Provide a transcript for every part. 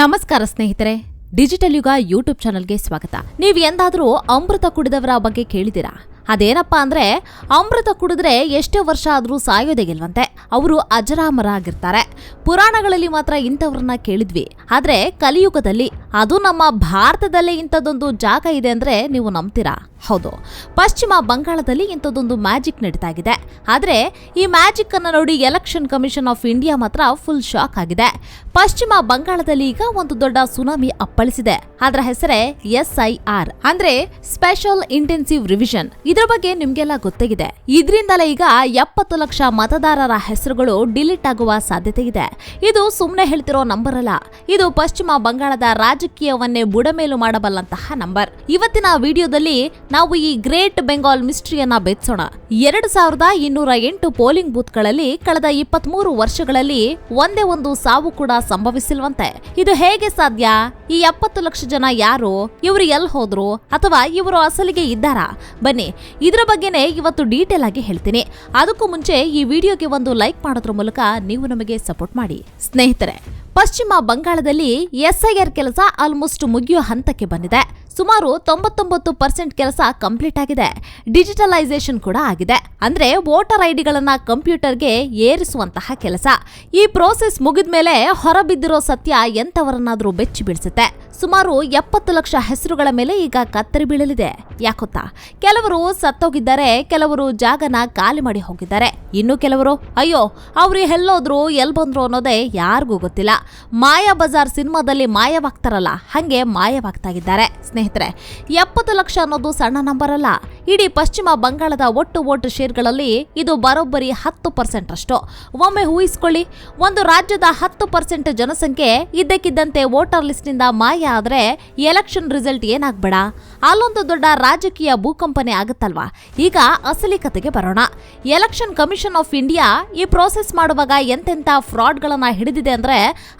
ನಮಸ್ಕಾರ ಸ್ನೇಹಿತರೆ ಡಿಜಿಟಲ್ ಯುಗ ಯೂಟ್ಯೂಬ್ ಚಾನಲ್ಗೆ ಸ್ವಾಗತ. ನೀವು ಎಂದಾದರೂ ಅಮೃತ ಕುಡಿದವರ ಬಗ್ಗೆ ಕೇಳಿದಿರಾ ಅದೇನಪ್ಪಾ ಅಂದ್ರೆ ಅಮೃತ ಕುಡಿದ್ರೆ ಎಷ್ಟೇ ವರ್ಷ ಆದರೂ ಸಾಯೋದೇ ಗೆಲ್ವಂತೆ ಅವರು ಅಜರಾಮರ ಆಗಿರ್ತಾರೆ ಪುರಾಣಗಳಲ್ಲಿ ಮಾತ್ರ ಇಂಥವ್ರನ್ನ ಕೇಳಿದ್ವಿ. ಆದ್ರೆ ಕಲಿಯುಗದಲ್ಲಿ ಅದು ನಮ್ಮ ಭಾರತದಲ್ಲೇ ಇಂಥದ್ದೊಂದು ಜಾಗ ಇದೆ ಅಂದ್ರೆ ನೀವು ನಂಬ್ತೀರಾ? ಹೌದು. ಪಶ್ಚಿಮ ಬಂಗಾಳದಲ್ಲಿ ಇಂಥದ್ದೊಂದು ಮ್ಯಾಜಿಕ್ ನಡೀತಾ ಇದೆ ಆದ್ರೆ ಈ ಮ್ಯಾಜಿಕ್ ಅನ್ನ ನೋಡಿ ಎಲೆಕ್ಷನ್ ಕಮಿಷನ್ ಆಫ್ ಇಂಡಿಯಾ ಮಾತ್ರ ಫುಲ್ ಶಾಕ್ ಆಗಿದೆ. ಪಶ್ಚಿಮ ಬಂಗಾಳದಲ್ಲಿ ಈಗ ಒಂದು ದೊಡ್ಡ ಸುನಾಮಿ ಅಪ್ಪಳಿಸಿದೆ. ಅದರ ಹೆಸರೇ ಎಸ್ ಐ ಆರ್. ಅಂದ್ರೆ ಸ್ಪೆಷಲ್ ಇಂಟೆನ್ಸಿವ್ ರಿವಿಷನ್. ಇದ್ರ ಬಗ್ಗೆ ನಿಮ್ಗೆಲ್ಲ ಗೊತ್ತಾಗಿದೆ. ಇದರಿಂದಲೇ ಈಗ ಎಪ್ಪತ್ತು ಲಕ್ಷ ಮತದಾರರ ಹೆಸರುಗಳು ಡಿಲೀಟ್ ಆಗುವ ಸಾಧ್ಯತೆ ಇದೆ. ಇದು ಸುಮ್ಮನೆ ಹೇಳ್ತಿರೋ ನಂಬರ್ ಅಲ್ಲ. ಇದು ಪಶ್ಚಿಮ ಬಂಗಾಳದ ರಾಜಕೀಯವನ್ನೇ ಬುಡಮೇಲು ಮಾಡಬಲ್ಲಂತಹ ನಂಬರ್. ಇವತ್ತಿನ ವಿಡಿಯೋದಲ್ಲಿ ನಾವು ಈ ಗ್ರೇಟ್ ಬೆಂಗಾಲ್ ಮಿಸ್ಟ್ರಿಯನ್ನ ಬೆಚ್ಚೋಣ ಎರಡು ಸಾವಿರದ ಇನ್ನೂರ ಎಂಟು ಪೋಲಿಂಗ್ ಬೂತ್ಗಳಲ್ಲಿ ಕಳೆದ ಇಪ್ಪತ್ಮೂರು ವರ್ಷಗಳಲ್ಲಿ ಒಂದೇ ಒಂದು ಸಾವು ಕೂಡ ಸಂಭವಿಸಿಲ್ವಂತೆ. ಇದು ಹೇಗೆ ಸಾಧ್ಯ? ಈ ಎಪ್ಪತ್ತು ಲಕ್ಷ ಜನ ಯಾರು? ಇವರು ಎಲ್ಲಿ ಹೋದ್ರು? ಅಥವಾ ಇವರು ಅಸಲಿಗೆ ಇದ್ದಾರಾ? ಬನ್ನಿ ಇದರ ಬಗ್ಗೆನೇ ಇವತ್ತು ಡೀಟೇಲ್ ಆಗಿ ಹೇಳ್ತೀನಿ. ಅದಕ್ಕೂ ಮುಂಚೆ ಈ ವಿಡಿಯೋಗೆ ಒಂದು ಲೈಕ್ ಮಾಡೋದ್ರ ಮೂಲಕ ನೀವು ನಮಗೆ ಸಪೋರ್ಟ್ ಮಾಡಿ. ಸ್ನೇಹಿತರೆ, ಪಶ್ಚಿಮ ಬಂಗಾಳದಲ್ಲಿ ಎಸ್ಐಆರ್ ಕೆಲಸ ಆಲ್ಮೋಸ್ಟ್ ಮುಗಿಯೋ ಹಂತಕ್ಕೆ ಬಂದಿದೆ. ಸುಮಾರು ತೊಂಬತ್ತೊಂಬತ್ತು ಪರ್ಸೆಂಟ್ ಕೆಲಸ ಕಂಪ್ಲೀಟ್ ಆಗಿದೆ. ಡಿಜಿಟಲೈಸೇಷನ್ ಕೂಡ ಆಗಿದೆ. ಅಂದ್ರೆ ವೋಟರ್ ಐಡಿಗಳನ್ನ ಕಂಪ್ಯೂಟರ್ಗೆ ಏರಿಸುವಂತಹ ಕೆಲಸ. ಈ ಪ್ರೋಸೆಸ್ ಮುಗಿದ ಮೇಲೆ ಹೊರಬಿದ್ದಿರೋ ಸತ್ಯ ಎಂತವರನ್ನಾದ್ರೂ ಬೆಚ್ಚಿ ಬೀಳಿಸುತ್ತೆ. ಸುಮಾರು ಎಪ್ಪತ್ತು ಲಕ್ಷ ಹೆಸರುಗಳ ಮೇಲೆ ಈಗ ಕತ್ತರಿ ಬೀಳಲಿದೆ. ಯಾಕೊತ್ತಾ? ಕೆಲವರು ಸತ್ತೋಗಿದ್ದಾರೆ, ಕೆಲವರು ಜಾಗನ ಖಾಲಿ ಮಾಡಿ ಹೋಗಿದ್ದಾರೆ. ಇನ್ನು ಕೆಲವರು? ಅಯ್ಯೋ, ಅವ್ರು ಎಲ್ಲೋದ್ರು ಎಲ್ ಬಂದ್ರು ಅನ್ನೋದೇ ಯಾರಿಗೂ ಗೊತ್ತಿಲ್ಲ. ಮಾಯಾ ಬಜಾರ್ ಸಿನಿಮಾದಲ್ಲಿ ಮಾಯವಾಗ್ತಾರಲ್ಲ, ಹಂಗೆ ಮಾಯವಾಗ್ತಾ ಇದ್ದಾರೆ ಸ್ನೇಹಿತರೆ, ಎಪ್ಪತ್ತು ಲಕ್ಷ ಅನ್ನೋದು ಸಣ್ಣ ನಂಬರ್ ಅಲ್ಲ. ಇಡೀ ಪಶ್ಚಿಮ ಬಂಗಾಳದ ಒಟ್ಟು ವೋಟ್ ಶೇರ್ಗಳಲ್ಲಿ ಇದು ಬರೋಬ್ಬರಿ ಹತ್ತು ಪರ್ಸೆಂಟ್ ಅಷ್ಟು ಒಮ್ಮೆ ಊಹಿಸ್ಕೊಳ್ಳಿ, ಒಂದು ರಾಜ್ಯದ ಹತ್ತು ಪರ್ಸೆಂಟ್ ಜನಸಂಖ್ಯೆ ಇದ್ದಕ್ಕಿದ್ದಂತೆ ವೋಟರ್ ಲಿಸ್ಟ್ನಿಂದ ಮಾಯ ಆದರೆ ಎಲೆಕ್ಷನ್ ರಿಸಲ್ಟ್ ಏನಾಗ್ಬೇಡ? ಅಲ್ಲೊಂದು ದೊಡ್ಡ ರಾಜಕೀಯ ಭೂಕಂಪನೆ ಆಗುತ್ತಲ್ವಾ? ಈಗ ಅಸಲಿ ಕತೆಗೆ ಬರೋಣ. ಎಲೆಕ್ಷನ್ ಕಮಿಷನ್ ಆಫ್ ಇಂಡಿಯಾ ಈ ಪ್ರೋಸೆಸ್ ಮಾಡುವಾಗ ಎಂತೆಂಥ ಫ್ರಾಡ್ಗಳನ್ನು ಹಿಡಿದಿದೆ ಅಂದರೆ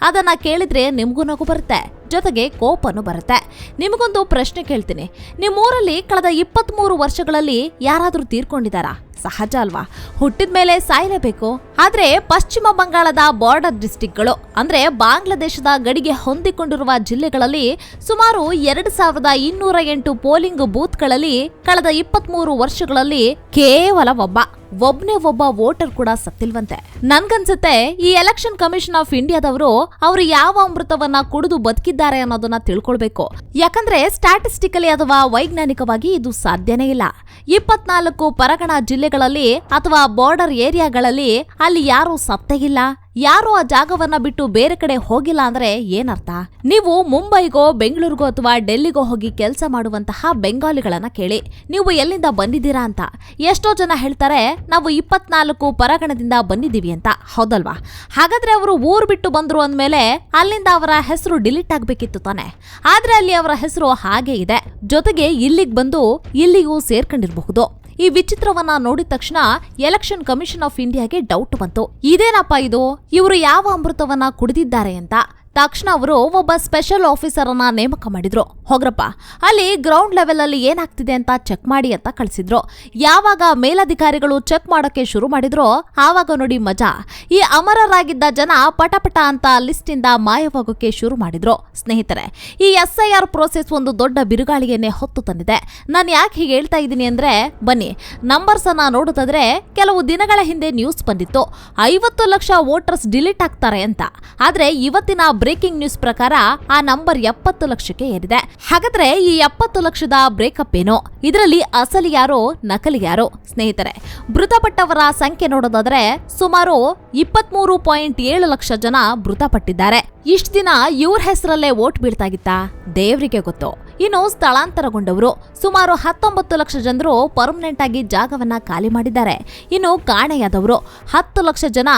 ಅದನ್ನು ಕೇಳಿದ್ರೆ ನಿಮಗೂ ನಗು ಬರುತ್ತೆ, ಜೊತೆಗೆ ಕೋಪನು ಬರುತ್ತೆ. ನಿಮಗೊಂದು ಪ್ರಶ್ನೆ ಕೇಳ್ತೀನಿ. ನಿಮ್ಮೂರಲ್ಲಿ ಕಳೆದ ಇಪ್ಪತ್ಮೂರು ವರ್ಷಗಳಲ್ಲಿ ಯಾರಾದರೂ ತೀರ್ಕೊಂಡಿದ್ದಾರಾ? ಸಹಜ ಅಲ್ವಾ ಹುಟ್ಟಿದ ಮೇಲೆ ಸಾಯಲೇಬೇಕು. ಆದರೆ ಪಶ್ಚಿಮ ಬಂಗಾಳದ ಬಾರ್ಡರ್ ಡಿಸ್ಟಿಕ್ಗಳು ಅಂದ್ರೆ ಬಾಂಗ್ಲಾದೇಶದ ಗಡಿಗೆ ಹೊಂದಿಕೊಂಡಿರುವ ಜಿಲ್ಲೆಗಳಲ್ಲಿ ಸುಮಾರು ಎರಡು ಸಾವಿರದ ಇನ್ನೂರ ಎಂಟು ಪೋಲಿಂಗ್ ಬೂತ್ಗಳಲ್ಲಿ ಕಳೆದ ಇಪ್ಪತ್ಮೂರು ವರ್ಷಗಳಲ್ಲಿ ಕೇವಲ ಒಬ್ಬ, ಒಬ್ನೇ ಒಬ್ಬ ವೋಟರ್ ಕೂಡ ಸತ್ತಿಲ್ವಂತೆ. ನನ್ಗನ್ಸುತ್ತೆ, ಈ ಎಲೆಕ್ಷನ್ ಕಮಿಷನ್ ಆಫ್ ಇಂಡಿಯಾದವರು ಅವರು ಯಾವ ಅಮೃತವನ್ನ ಕುಡಿದು ಬದುಕಿದ್ದಾರೆ ಅನ್ನೋದನ್ನ ತಿಳ್ಕೊಳ್ಬೇಕು. ಯಾಕಂದ್ರೆ ಸ್ಟಾಟಿಸ್ಟಿಕಲಿ ಅಥವಾ ವೈಜ್ಞಾನಿಕವಾಗಿ ಇದು ಸಾಧ್ಯನೇ ಇಲ್ಲ. ಇಪ್ಪತ್ನಾಲ್ಕು ಪರಗಣ ಜಿಲ್ಲೆಗಳಲ್ಲಿ ಅಥವಾ ಬಾರ್ಡರ್ ಏರಿಯಾಗಳಲ್ಲಿ ಅಲ್ಲಿ ಯಾರೂ ಸತ್ತೇ ಇಲ್ಲ ಯಾರು ಆ ಜಾಗವನ್ನ ಬಿಟ್ಟು ಬೇರೆ ಕಡೆ ಹೋಗಿಲ್ಲ ಅಂದ್ರೆ ಏನರ್ಥ? ನೀವು ಮುಂಬೈಗೋ, ಬೆಂಗಳೂರಿಗೋ ಅಥವಾ ಡೆಲ್ಲಿಗೋ ಹೋಗಿ ಕೆಲಸ ಮಾಡುವಂತಹ ಬೆಂಗಾಲಿಗಳನ್ನ ಕೇಳಿ. ನೀವು ಎಲ್ಲಿಂದ ಬಂದಿದ್ದೀರಾ ಅಂತ. ಎಷ್ಟೋ ಜನ ಹೇಳ್ತಾರೆ, ನಾವು ಇಪ್ಪತ್ನಾಲ್ಕು ಪರಗಣದಿಂದ ಬಂದಿದ್ದೀವಿ ಅಂತ. ಹೌದಲ್ವಾ? ಹಾಗಾದ್ರೆ ಅವರು ಊರು ಬಿಟ್ಟು ಬಂದ್ರು ಅಂದ್ಮೇಲೆ ಅಲ್ಲಿಂದ ಅವರ ಹೆಸರು ಡಿಲೀಟ್ ಆಗ್ಬೇಕಿತ್ತು ತಾನೆ. ಆದ್ರೆ ಅಲ್ಲಿ ಅವರ ಹೆಸರು ಹಾಗೆ ಇದೆ. ಜೊತೆಗೆ ಇಲ್ಲಿಗೆ ಬಂದು ಇಲ್ಲಿಗೂ ಸೇರ್ಕೊಂಡಿರಬಹುದು. ಈ ವಿಚಿತ್ರವನ್ನ ನೋಡಿದ ತಕ್ಷಣ ಎಲೆಕ್ಷನ್ ಕಮಿಷನ್ ಆಫ್ ಇಂಡಿಯಾಗೆ ಡೌಟ್ ಬಂತು. ಇದೇನಪ್ಪ ಇದು? ಇವರು ಯಾವ ಅಮೃತವನ್ನ ಕುಡಿದಿದ್ದಾರೆ ಅಂತ. ತಕ್ಷಣ ಅವರು ಒಬ್ಬ ಸ್ಪೆಷಲ್ ಆಫೀಸರ್ ಅನ್ನ ನೇಮಕ ಮಾಡಿದ್ರು. ಹೋಗ್ರಪ್ಪ, ಅಲ್ಲಿ ಗ್ರೌಂಡ್ ಲೆವೆಲ್ ಅಲ್ಲಿ ಏನಾಗ್ತಿದೆ ಅಂತ ಚೆಕ್ ಮಾಡಿ ಅಂತ ಕಳಿಸಿದ್ರು. ಯಾವಾಗ ಮೇಲಧಿಕಾರಿಗಳು ಚೆಕ್ ಮಾಡೋಕೆ ಶುರು ಮಾಡಿದ್ರು ಆವಾಗ ನೋಡಿ ಮಜಾ. ಈ ಅಮರರಾಗಿದ್ದ ಜನ ಪಟಪಟ ಅಂತ ಲಿಸ್ಟ್ ಇಂದ ಮಾಯವಾಗೋಕೆ ಶುರು ಮಾಡಿದ್ರು. ಸ್ನೇಹಿತರೆ, ಈ ಎಸ್ ಐ ಆರ್ ಪ್ರೋಸೆಸ್ ಒಂದು ದೊಡ್ಡ ಬಿರುಗಾಳಿಯನ್ನೇ ಹೊತ್ತು ತಂದಿದೆ. ನಾನು ಯಾಕೆ ಹೀಗೆ ಹೇಳ್ತಾ ಇದ್ದೀನಿ ಅಂದ್ರೆ, ಬನ್ನಿ ನಂಬರ್ಸ್ ಅನ್ನ ನೋಡೋದಾದ್ರೆ ಕೆಲವು ದಿನಗಳ ಹಿಂದೆ ನ್ಯೂಸ್ ಬಂದಿತ್ತು. ಐವತ್ತು ಲಕ್ಷ ವೋಟರ್ಸ್ ಡಿಲೀಟ್ ಆಗ್ತಾರೆ ಅಂತ. ಆದ್ರೆ ಇವತ್ತಿನ ಬ್ರೇಕಿಂಗ್ ನ್ಯೂಸ್ ಪ್ರಕಾರ ಆ ನಂಬರ್ ಎಪ್ಪತ್ತು ಲಕ್ಷಕ್ಕೆ ಏರಿದೆ. ಹಾಗಾದ್ರೆ ಈ ಎಪ್ಪತ್ತು ಲಕ್ಷದ ಬ್ರೇಕಪ್ ಏನು? ಇದರಲ್ಲಿ ಅಸಲಿ ಯಾರೋ, ನಕಲಿ ಯಾರೋ? ಸ್ನೇಹಿತರೆ, ಮೃತಪಟ್ಟವರ ಸಂಖ್ಯೆ ನೋಡೋದಾದ್ರೆ ಸುಮಾರು ಇಪ್ಪತ್ಮೂರು ಪಾಯಿಂಟ್ ಏಳು ಲಕ್ಷ ಜನ ಮೃತಪಟ್ಟಿದ್ದಾರೆ. ಇಷ್ಟು ದಿನ ಇವ್ರ ಹೆಸರಲ್ಲೇ ವೋಟ್ ಬೀಳ್ತಾಗಿತ್ತಾ ದೇವರಿಗೆ ಗೊತ್ತು. ಇನ್ನು ಸ್ಥಳಾಂತರಗೊಂಡವರು ಸುಮಾರು ಹತ್ತೊಂಬತ್ತು ಲಕ್ಷ ಜನರು ಪರ್ಮನೆಂಟ್ ಆಗಿ ಜಾಗವನ್ನ ಖಾಲಿ ಮಾಡಿದ್ದಾರೆ. ಇನ್ನು ಕಾಣೆಯಾದವರು ಹತ್ತು ಲಕ್ಷ ಜನ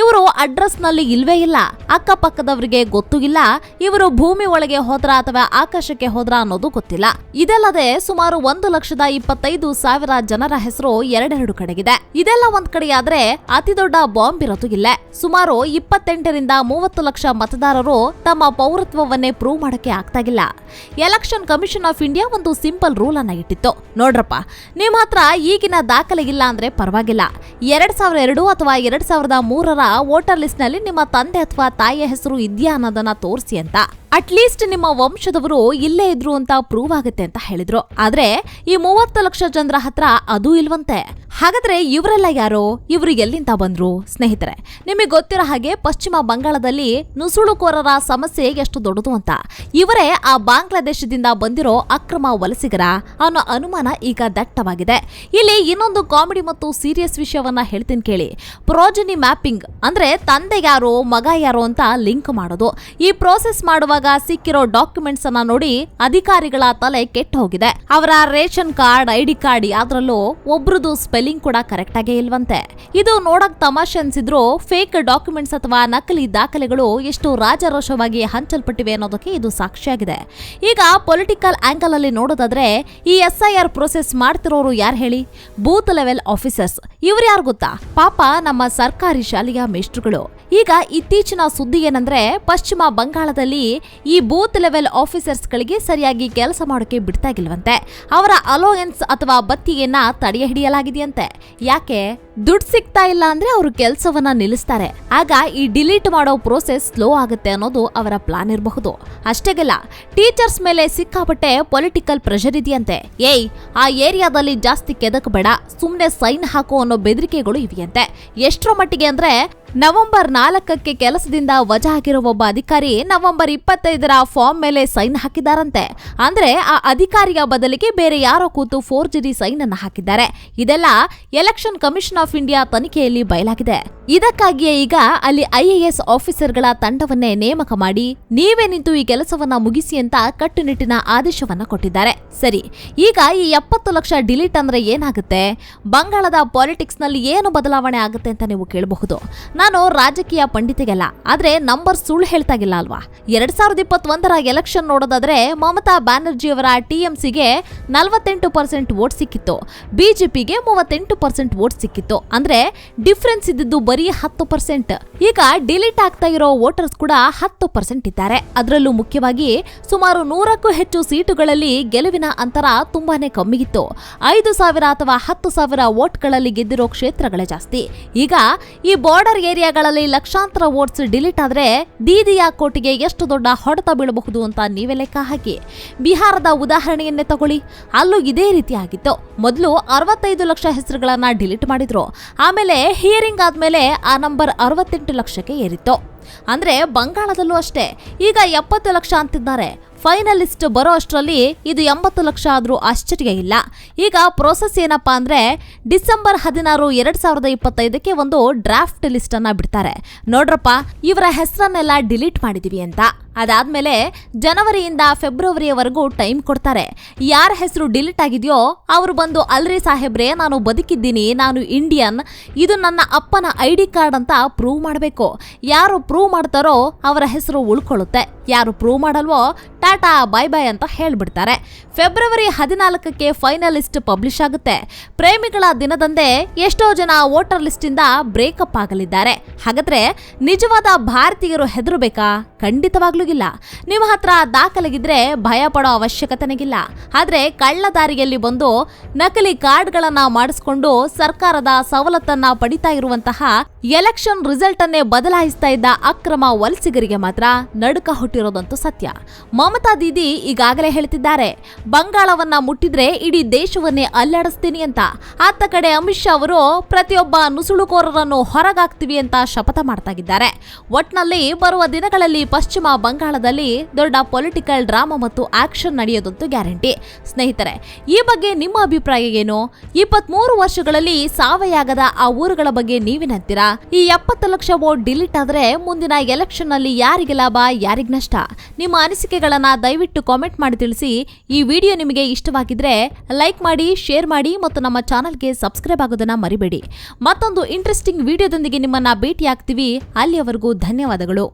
ಇವರು ಅಡ್ರೆಸ್ನಲ್ಲಿ ಇಲ್ವೇ ಇಲ್ಲ, ಅಕ್ಕಪಕ್ಕದವರಿಗೆ ಗೊತ್ತೂ ಇಲ್ಲ, ಇವರು ಭೂಮಿ ಒಳಗೆ ಹೋದ್ರ ಅಥವಾ ಆಕಾಶಕ್ಕೆ ಹೋದ್ರ ಅನ್ನೋದು ಗೊತ್ತಿಲ್ಲ. ಇದಲ್ಲದೆ ಸುಮಾರು ಒಂದು ಲಕ್ಷದ ಇಪ್ಪತ್ತೈದು ಸಾವಿರ ಜನರ ಹೆಸರು ಎರಡೆರಡು ಕಡೆಗಿದೆ. ಇದೆಲ್ಲ ಒಂದ್ ಕಡೆಯಾದ್ರೆ ಅತಿ ದೊಡ್ಡ ಬಾಂಬ್ ಇರೋದು ಇಲ್ಲ. ಸುಮಾರು ಇಪ್ಪತ್ತೆಂಟರಿಂದ ಮೂವತ್ತು ಲಕ್ಷ ಮತದಾರರು ತಮ್ಮ ಪೌರತ್ವವನ್ನೇ ಪ್ರೂವ್ ಮಾಡಕ್ಕೆ ಆಗ್ತಾಗಿಲ್ಲ ಎಲೆಕ್ಷನ್ ಕಮಿಷನ್ ಆಫ್ ಇಂಡಿಯಾ ಒಂದು ಸಿಂಪಲ್ ರೂಲ್ ಅನ್ನ ಇಟ್ಟಿತ್ತು. ನೋಡ್ರಪ್ಪ ನಿಮ್ಮ ಹತ್ರ ಈಗಿನ ದಾಖಲೆ ಇಲ್ಲ ಅಂದ್ರೆ ಪರವಾಗಿಲ್ಲ. ಎರಡ್ ಸಾವಿರ ಎರಡು ಅಥವಾ ಎರಡ್ ಸಾವಿರದ ಮೂರರ ವೋಟರ್ ಲಿಸ್ಟ್ನಲ್ಲಿ ನಿಮ್ಮ ತಂದೆ ಅಥವಾ ತಾಯಿಯ ಹೆಸರು ಇದೆಯಾ ಅನ್ನೋದನ್ನ ತೋರಿಸಿ ಅಂತ. ಅಟ್ಲೀಸ್ಟ್ ನಿಮ್ಮ ವಂಶದವರು ಇಲ್ಲೇ ಇದ್ರು ಅಂತ ಪ್ರೂವ್ ಆಗುತ್ತೆ ಅಂತ ಹೇಳಿದ್ರು. ಆದ್ರೆ ಈ ಮೂವತ್ತು ಲಕ್ಷ ಜನರ ಹತ್ರ ಅದು ಇಲ್ವಂತೆ. ಹಾಗಾದ್ರೆ ಇವರೆಲ್ಲ ಯಾರು? ಇವರು ಎಲ್ಲಿಂದ ಬಂದ್ರು? ಸ್ನೇಹಿತರೆ, ನಿಮಗೆ ಗೊತ್ತಿರೋ ಹಾಗೆ ಪಶ್ಚಿಮ ಬಂಗಾಳದಲ್ಲಿ ನುಸುಳುಕೋರರ ಸಮಸ್ಯೆ ಎಷ್ಟು ದೊಡ್ಡದು ಅಂತ. ಇವರೇ ಆ ಬಾಂಗ್ಲಾದೇಶದಿಂದ ಬಂದಿರೋ ಅಕ್ರಮ ವಲಸಿಗರ ಅನ್ನೋ ಅನುಮಾನ ಈಗ ದಟ್ಟವಾಗಿದೆ. ಇಲ್ಲಿ ಇನ್ನೊಂದು ಕಾಮಿಡಿ ಮತ್ತು ಸೀರಿಯಸ್ ವಿಷಯವನ್ನ ಹೇಳ್ತೀನಿ ಕೇಳಿ. ಪ್ರೋಜನಿ ಮ್ಯಾಪಿಂಗ್ ಅಂದ್ರೆ ತಂದೆ ಯಾರು, ಮಗ ಯಾರು ಅಂತ ಲಿಂಕ್ ಮಾಡೋದು. ಈ ಪ್ರೋಸೆಸ್ ಮಾಡುವಾಗ ಸಿಕ್ಕಿರೋ ಡಾಕ್ಯುಮೆಂಟ್ಸ್ ಅನ್ನ ನೋಡಿ ಅಧಿಕಾರಿಗಳ ತಲೆ ಕೆಟ್ಟು ಹೋಗಿದೆ. ಅವರ ರೇಷನ್ ಕಾರ್ಡ್, ಐಡಿ ಕಾರ್ಡ್ ಯಾವ್ದ್ರಲ್ಲೂ ಒಬ್ರದ್ದು ಸ್ಪೆಲ್ಲಿಂಗ್ ಕೂಡ ಕರೆಕ್ಟ್ ಆಗೇ ಇಲ್ವಂತೆ. ಇದು ನೋಡಕ್ ತಮಾಷೆ ಅನ್ಸಿದ್ರು ಫೇಕ್ ಡಾಕ್ಯುಮೆಂಟ್ಸ್ ಅಥವಾ ನಕಲಿ ದಾಖಲೆಗಳು ಎಷ್ಟು ರಾಜರೋಷವಾಗಿ ಹಂಚಲ್ಪಟ್ಟಿವೆ ಅನ್ನೋದಕ್ಕೆ ಇದು ಸಾಕ್ಷಿಯಾಗಿದೆ. ಈಗ ಪೊಲಿಟಿಕಲ್ ಆಂಗಲ್ ಅಲ್ಲಿ ನೋಡೋದಾದ್ರೆ ಈ ಎಸ್ ಐ ಆರ್ ಪ್ರೊಸೆಸ್ ಮಾಡ್ತಿರೋರು ಯಾರು ಹೇಳಿ? ಬೂತ್ ಲೆವೆಲ್ ಆಫೀಸರ್ಸ್ ಇವ್ರು ಯಾರು ಗೊತ್ತಾ? ಪಾಪ ನಮ್ಮ ಸರ್ಕಾರಿ ಶಾಲೆಯ ಮೇಷ್ಟ್ರುಗಳು. ಈಗ ಇತ್ತೀಚಿನ ಸುದ್ದಿ ಏನಂದ್ರೆ ಪಶ್ಚಿಮ ಬಂಗಾಳದಲ್ಲಿ ಈ ಬೂತ್ ಲೆವೆಲ್ ಆಫೀಸರ್ಸ್ಗಳಿಗೆ ಸರಿಯಾಗಿ ಕೆಲಸ ಮಾಡೋಕೆ ಬಿಡ್ತಾ ಇಲ್ವಂತೆ ಅವರ ಅಲೋಯನ್ಸ್ ಅಥವಾ ಬತ್ತಿಗೆಯನ್ನ ತಡೆಯ ಹಿಡಿಯಲಾಗಿದೆಯಂತೆ. ಯಾಕೆ? ದುಡ್ಡು ಸಿಗ್ತಾ ಇಲ್ಲ ಅಂದ್ರೆ ಅವರು ಕೆಲಸವನ್ನ ನಿಲ್ಲಿಸ್ತಾರೆ. ಆಗ ಈ ಡಿಲೀಟ್ ಮಾಡೋ ಪ್ರೋಸೆಸ್ ಸ್ಲೋ ಆಗುತ್ತೆ ಅನ್ನೋದು ಅವರ ಪ್ಲಾನ್ ಇರಬಹುದು. ಅಷ್ಟೇಗಲ್ಲ ಟೀಚರ್ಸ್ ಮೇಲೆ ಸಿಕ್ಕಾಪಟ್ಟೆ ಪೊಲಿಟಿಕಲ್ ಪ್ರೆಷರ್ ಇದೆಯಂತೆ. ಏಯ್, ಆ ಏರಿಯಾದಲ್ಲಿ ಜಾಸ್ತಿ ಕೆದಕ್ ಬೇಡ ಸುಮ್ನೆ ಸೈನ್ ಹಾಕು ಅನ್ನೋ ಬೆದರಿಕೆಗಳು ಇವೆಯಂತೆ. ಎಷ್ಟರ ಮಟ್ಟಿಗೆ ಅಂದ್ರೆ ನವೆಂಬರ್ ನಾಲ್ಕಕ್ಕೆ ಕೆಲಸದಿಂದ ವಜಾ ಆಗಿರುವ ಒಬ್ಬ ಅಧಿಕಾರಿ ನವೆಂಬರ್ ಇಪ್ಪತ್ತೈದರ ಫಾರ್ಮ್ ಮೇಲೆ ಸೈನ್ ಹಾಕಿದ್ದಾರಂತೆ. ಅಂದ್ರೆ ಆ ಅಧಿಕಾರಿಯ ಬದಲಿಗೆ ಬೇರೆ ಯಾರೋ ಕೂತು ಫೋರ್ಜರಿ ಸೈನ್ ಅನ್ನು ಹಾಕಿದ್ದಾರೆ. ಇದೆಲ್ಲ ಎಲೆಕ್ಷನ್ ಕಮಿಷನ್ ಆಫ್ ಇಂಡಿಯಾ ತನಿಖೆಯಲ್ಲಿ ಬಯಲಾಗಿದೆ. ಇದಕ್ಕಾಗಿಯೇ ಈಗ ಅಲ್ಲಿ ಐಎಎಸ್ ಆಫೀಸರ್ಗಳ ತಂಡವನ್ನೇ ನೇಮಕ ಮಾಡಿ ನೀವೇ ನಿಂತು ಈ ಕೆಲಸವನ್ನ ಮುಗಿಸಿ ಅಂತ ಕಟ್ಟುನಿಟ್ಟಿನ ಆದೇಶವನ್ನ ಕೊಟ್ಟಿದ್ದಾರೆ. ಸರಿ, ಈಗ ಈ ಎಪ್ಪತ್ತು ಲಕ್ಷ ಡಿಲೀಟ್ ಅಂದ್ರೆ ಏನಾಗುತ್ತೆ? ಬಂಗಾಳದ ಪಾಲಿಟಿಕ್ಸ್ನಲ್ಲಿ ಏನು ಬದಲಾವಣೆ ಆಗುತ್ತೆ ಅಂತ ನೀವು ಕೇಳಬಹುದು. ನಾನು ರಾಜಕೀಯ ಪಂಡಿತಿಗೆಲ್ಲ, ಆದ್ರೆ ನಂಬರ್ ಸುಳ್ಳು ಹೇಳ್ತಾಗಿಲ್ಲ ಅಲ್ವಾ? ಎರಡ್ ಸಾವಿರದ ಇಪ್ಪತ್ತೊಂದರ ಎಲೆಕ್ಷನ್ ನೋಡೋದಾದ್ರೆ ಮಮತಾ ಬ್ಯಾನರ್ಜಿ ಅವರ ಟಿಎಂಸಿಗೆ ನಲವತ್ತೆಂಟು ಪರ್ಸೆಂಟ್ ವೋಟ್ ಸಿಕ್ಕಿತ್ತು ಬಿಜೆಪಿಗೆ ಮೂವತ್ತೆಂಟು ಪರ್ಸೆಂಟ್ ವೋಟ್ ಸಿಕ್ಕಿತ್ತು. ಅಂದ್ರೆ ಡಿಫ್ರೆನ್ಸ್ ಇದ್ದಿದ್ದು ಬರೀ ಹತ್ತು ಪರ್ಸೆಂಟ್. ಈಗ ಡಿಲೀಟ್ ಆಗ್ತಾ ಇರೋ ವೋಟರ್ಸ್ ಕೂಡ ಹತ್ತು ಪರ್ಸೆಂಟ್ ಇದ್ದಾರೆ. ಅದರಲ್ಲೂ ಮುಖ್ಯವಾಗಿ ಸುಮಾರು ನೂರಕ್ಕೂ ಹೆಚ್ಚು ಸೀಟುಗಳಲ್ಲಿ ಗೆಲುವಿನ ಅಂತರ ತುಂಬಾನೇ ಕಮ್ಮಿಗಿತ್ತು. ಐದು ಸಾವಿರ ಅಥವಾ ಹತ್ತು ಸಾವಿರ ವೋಟ್ಗಳಲ್ಲಿ ಗೆದ್ದಿರೋ ಕ್ಷೇತ್ರಗಳೇ ಜಾಸ್ತಿ. ಈಗ ಈ ಬಾರ್ಡರ್ ಏರಿಯಾಗಳಲ್ಲಿ ಲಕ್ಷಾಂತರ ವೋಟ್ಸ್ ಡಿಲೀಟ್ ಆದರೆ ದೀದಿಯ ಕೋಟಿಗೆ ಎಷ್ಟು ದೊಡ್ಡ ಹೊಡೆತ ಬೀಳಬಹುದು ಅಂತ ನೀವೇ ಲೆಕ್ಕ ಹಾಕಿ. ಬಿಹಾರದ ಉದಾಹರಣೆಯನ್ನೇ ತಗೊಳ್ಳಿ. ಅಲ್ಲೂ ಇದೇ ರೀತಿ ಆಗಿತ್ತು ಮೊದಲು ಅರವತ್ತೈದು ಲಕ್ಷ ಹೆಸರುಗಳನ್ನ ಡಿಲೀಟ್ ಮಾಡಿದ್ರು. ಆಮೇಲೆ ಹಿಯರಿಂಗ್ ಆದ್ಮೇಲೆ ಆ ನಂಬರ್ ಅರವತ್ತೆಂಟು ಲಕ್ಷಕ್ಕೆ ಏರಿತ್ತು. ಅಂದ್ರೆ ಬಂಗಾಳದಲ್ಲೂ ಅಷ್ಟೇ. ಈಗ ಎಪ್ಪತ್ತು ಲಕ್ಷ ಅಂತಿದ್ದಾರೆ. ಫೈನಲ್ ಲಿಸ್ಟ್ ಬರೋ ಅಷ್ಟರಲ್ಲಿ ಇದು ಎಂಬತ್ತು ಲಕ್ಷ ಆದರೂ ಆಶ್ಚರ್ಯ ಇಲ್ಲ. ಈಗ ಪ್ರೋಸೆಸ್ ಏನಪ್ಪಾ ಅಂದರೆ ಡಿಸೆಂಬರ್ ಹದಿನಾರು ಎರಡ್ ಸಾವಿರದ ಇಪ್ಪತ್ತೈದಕ್ಕೆ ಒಂದು ಡ್ರಾಫ್ಟ್ ಲಿಸ್ಟ್ ಅನ್ನ ಬಿಡ್ತಾರೆ. ನೋಡ್ರಪ್ಪ, ಇವರ ಹೆಸರನ್ನೆಲ್ಲ ಡಿಲೀಟ್ ಮಾಡಿದೀವಿ ಅಂತ. ಅದಾದ್ಮೇಲೆ ಜನವರಿಯಿಂದ ಫೆಬ್ರವರಿಯವರೆಗೂ ಟೈಮ್ ಕೊಡ್ತಾರೆ. ಯಾರ ಹೆಸರು ಡಿಲೀಟ್ ಆಗಿದೆಯೋ ಅವರು ಬಂದು, ಅಲ್ರಿ ಸಾಹೇಬ್ರೆ, ನಾನು ಬದುಕಿದ್ದೀನಿ, ನಾನು ಇಂಡಿಯನ್, ಇದು ನನ್ನ ಅಪ್ಪನ ಐ ಡಿ ಕಾರ್ಡ್ ಅಂತ ಪ್ರೂವ್ ಮಾಡಬೇಕು. ಯಾರು ಪ್ರೂವ್ ಮಾಡ್ತಾರೋ ಅವರ ಹೆಸರು ಉಳ್ಕೊಳ್ಳುತ್ತೆ. ಯಾರು ಪ್ರೂವ್ ಮಾಡಲ್ವೋ, ಟಾಟಾ, ಬಾಯ್ ಬಾಯ್ ಅಂತ ಹೇಳ್ಬಿಡ್ತಾರೆ. ಫೆಬ್ರವರಿ ಹದಿನಾಲ್ಕಕ್ಕೆ ಫೈನಲಿಸ್ಟ್ ಪಬ್ಲಿಷ್ ಆಗುತ್ತೆ. ಪ್ರೇಮಿಗಳ ದಿನದಂದೇ ಎಷ್ಟೋ ಜನ ವೋಟರ್ ಲಿಸ್ಟ್ ಇಂದ ಬ್ರೇಕಪ್ ಆಗಲಿದ್ದಾರೆ. ಹಾಗಾದ್ರೆ ನಿಜವಾದ ಭಾರತೀಯರು ಹೆದರಬೇಕಾ? ಖಂಡಿತವಾಗ್ಲೂ ಇಲ್ಲ ನಿಮ್ಮ ಹತ್ರ ದಾಖಲೆಗಿದ್ರೆ ಭಯ ಪಡೋ ಅವಶ್ಯಕತೆನೆಗಿಲ್ಲ. ಆದ್ರೆ ಕಳ್ಳ ದಾರಿಯಲ್ಲಿ ಬಂದು ನಕಲಿ ಕಾರ್ಡ್ಗಳನ್ನು ಮಾಡಿಸ್ಕೊಂಡು ಸರ್ಕಾರದ ಸವಲತ್ತನ್ನ ಪಡಿತಾ ಇರುವಂತಹ ಎಲೆಕ್ಷನ್ ರಿಸಲ್ಟ್ ಅನ್ನೇ ಬದಲಾಯಿಸ್ತಾ ಇದ್ದ ಅಕ್ರಮ ವಲಸಿಗರಿಗೆ ಮಾತ್ರ ನಡುಕ ಹುಟ್ಟಿರೋದಂತೂ ಸತ್ಯ. ಮಮತಾ ದೀದಿ ಈಗಾಗಲೇ ಹೇಳ್ತಿದ್ದಾರೆ, ಬಂಗಾಳವನ್ನ ಮುಟ್ಟಿದ್ರೆ ಇಡೀ ದೇಶವನ್ನೇ ಅಲ್ಲಾಡಿಸ್ತೀನಿ ಅಂತ. ಆತ ಕಡೆ ಅಮಿತ್ ಶಾ ಅವರು ಪ್ರತಿಯೊಬ್ಬ ನುಸುಳುಕೋರರನ್ನು ಹೊರಗಾಕ್ತಿವಿ ಅಂತ ಶಪಥ ಮಾಡ್ತಾಗಿದ್ದಾರೆ ಒಟ್ನಲ್ಲಿ ಬರುವ ದಿನಗಳಲ್ಲಿ ಪಶ್ಚಿಮ ಬಂಗಾಳದಲ್ಲಿ ದೊಡ್ಡ ಪೊಲಿಟಿಕಲ್ ಡ್ರಾಮಾ ಮತ್ತು ಆಕ್ಷನ್ ನಡೆಯೋದಂತೂ ಗ್ಯಾರಂಟಿ. ಸ್ನೇಹಿತರೆ, ಈ ಬಗ್ಗೆ ನಿಮ್ಮ ಅಭಿಪ್ರಾಯ ಏನು? ಇಪ್ಪತ್ಮೂರು ವರ್ಷಗಳಲ್ಲಿ ಸಾವೆಯಾಗದ ಆ ಊರುಗಳ ಬಗ್ಗೆ ನೀವೇನಂತೀರಾ ಈ ಎಪ್ಪತ್ತು ಲಕ್ಷ ವೋಟ್ ಡಿಲೀಟ್ ಆದರೆ ಮುಂದಿನ ಎಲೆಕ್ಷನ್ನಲ್ಲಿ ಯಾರಿಗೆ ಲಾಭ, ಯಾರಿಗೆ ನಷ್ಟ? ನಿಮ್ಮ ಅನಿಸಿಕೆಗಳನ್ನ ದಯವಿಟ್ಟು ಕಾಮೆಂಟ್ ಮಾಡಿ ತಿಳಿಸಿ. ಈ ವಿಡಿಯೋ ನಿಮಗೆ ಇಷ್ಟವಾಗಿದ್ರೆ ಲೈಕ್ ಮಾಡಿ, ಶೇರ್ ಮಾಡಿ ಮತ್ತು ನಮ್ಮ ಚಾನಲ್ಗೆ ಸಬ್ಸ್ಕ್ರೈಬ್ ಆಗೋದನ್ನ ಮರಿಬೇಡಿ. ಮತ್ತೊಂದು ಇಂಟ್ರೆಸ್ಟಿಂಗ್ ವಿಡಿಯೋದೊಂದಿಗೆ ನಿಮ್ಮನ್ನ ಭೇಟಿ ಆಗ್ತೀವಿ ಅಲ್ಲಿಯವರೆಗೂ ಧನ್ಯವಾದಗಳು.